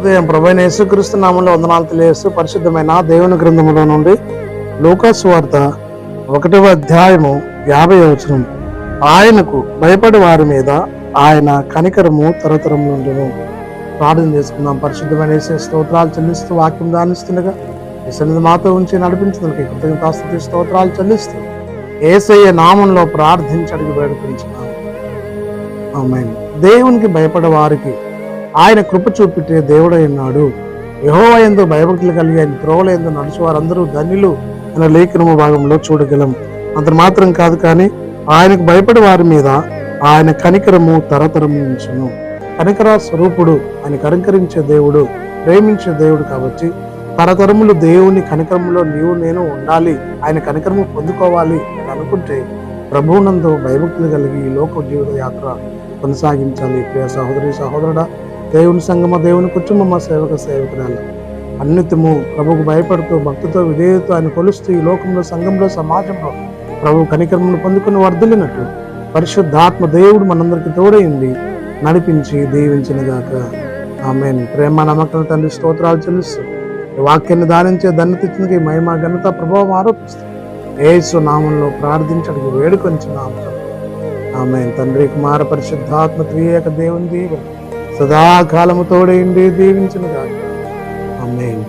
శుభోదయం ప్రభైన యేసుక్రీస్తు నామంలో వందనాలు తెలియజేస్తూ పరిశుద్ధమైన దేవుని గ్రంథములో నుండి లూకాసు వార్త ఒకటవ అధ్యాయము యాభై వచనం. ఆయనకు భయపడి వారి మీద ఆయన కనికరము తరతరం నుండి ప్రార్థన చేసుకుందాం. పరిశుద్ధమైన వేసే స్తోత్రాలు చెల్లిస్తూ వాక్యం దానిస్తుండగా ఈ మాతో ఉంచి నడిపించినందుకు కృతజ్ఞతాస్తుతి స్తోత్రాలు చెల్లిస్తూ ఏసయ్య నామంలో ప్రార్థించి అడిగి వేడుకుంటున్నాం దేవునికి భయపడే వారికి ఆయన కృప చూపితే దేవుడై ఉన్నాడు యహోవ ఎందు భయభక్తులు కలిగి ఆయన త్రోవల ఎందు నడుచు వారందరూ ధన్యులు అనే లేఖనము భాగంలో చూడగలం. అంత మాత్రం కాదు కానీ ఆయనకు భయపడే వారి మీద ఆయన కనికరము తరతరము నుంచును కనికర స్వరూపుడు ఆయన కనికరించే దేవుడు ప్రేమించే దేవుడు కాబట్టి తరతరములు దేవుని కనికరములో నీవు నేను ఉండాలి ఆయన కనికరము పొందుకోవాలి అని అనుకుంటే ప్రభువునందు భయభక్తులు కలిగి ఈ లోక జీవిత యాత్ర కొనసాగించాలి. ప్రియ సహోదరి సహోదరుడా దేవుని సంగమ దేవుని కుటుంబమ సేవక సేవకురాలు. అన్నితము ప్రభుకు భయపడుతూ భక్తితో విధేయతో ఆయన కొలుస్తూ ఈ లోకంలో సంఘంలో సమాజంలో ప్రభు కనికరమును పొందుకుని వర్ధలినట్లు పరిశుద్ధాత్మ దేవుడు మనందరికి తోడైంది నడిపించి దీవించినగాక. ఆమె ప్రేమ నమ్మకం తండ్రి స్తోత్రాలు చెల్లిస్తూ వాక్యాన్ని దానించే దన్నతిచ్చినకి మహిమ ఘనత ప్రభావం ఆరోపిస్తూ ఏసు నామంలో ప్రార్థించడానికి వేడుకొంచున్నాము ఆమె తండ్రి కుమార పరిశుద్ధాత్మ త్రియేక దేవుని దీవెన సదాకాలము తోడైండి దీవించిన గాక ఆమేన్.